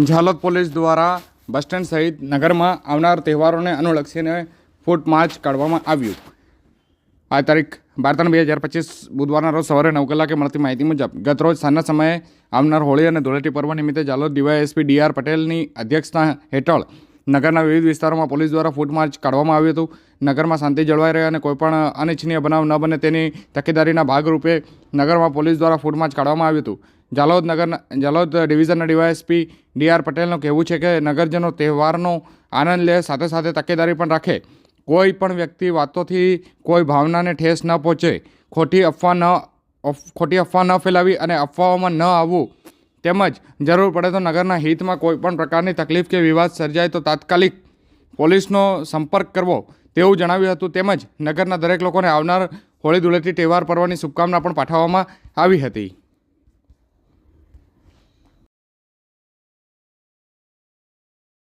Jhalod police દ્વારા bus stand સહિત નગરમાં આવનાર તહેવારોને અનુલક્ષીને ફૂટ માર્ચ કાઢવામાં આવ્યું. આ તારીખ બાર ત્રણ બે હજાર પચીસ બુધવારના રોજ સવારે નવ કલાકે મળતી માહિતી મુજબ ગતરોજ સાંજના સમયે આવનાર હોળી અને ધૂળેટી પર્વ નિમિત્તે ઝાલોદ ડીવાયએસપી ડી આર પટેલની અધ્યક્ષતા હેઠળ નગરના વિવિધ વિસ્તારોમાં પોલીસ દ્વારા ફૂટ માર્ચ કાઢવામાં આવ્યું હતું. નગરમાં શાંતિ જળવાઈ રહે અને કોઈપણ અનિચ્છનીય બનાવ ન બને તેની તકેદારીના ભાગરૂપે નગરમાં પોલીસ દ્વારા ફૂટ માર્ચ કાઢવામાં આવ્યું હતું. ઝાલોદ નગરના જાલોદ ડિવિઝનના ડીવાયએસપી ડી આર પટેલનું કહેવું છે કે નગરજનો તહેવારનો આનંદ લે, સાથે સાથે તકેદારી પણ રાખે. કોઈ પણ વ્યક્તિ વાતોથી કોઈ ભાવનાને ઠેસ ન પહોંચે. ખોટી અફવા ન ખોટી અફવા ન ફેલાવી અને અફવાઓમાં ન આવવું તેમજ જરૂર પડે તો નગરના હિતમાં કોઈ પણ પ્રકારની તકલીફ કે વિવાદ સર્જાય તો તાત્કાલિક પોલીસનો સંપર્ક કરવો તેવું જણાવ્યું હતું. તેમજ નગરના દરેક લોકોને આવનાર હોળી ધૂળેટી તહેવાર પર્વની શુભકામના પણ પાઠવવામાં આવી હતી.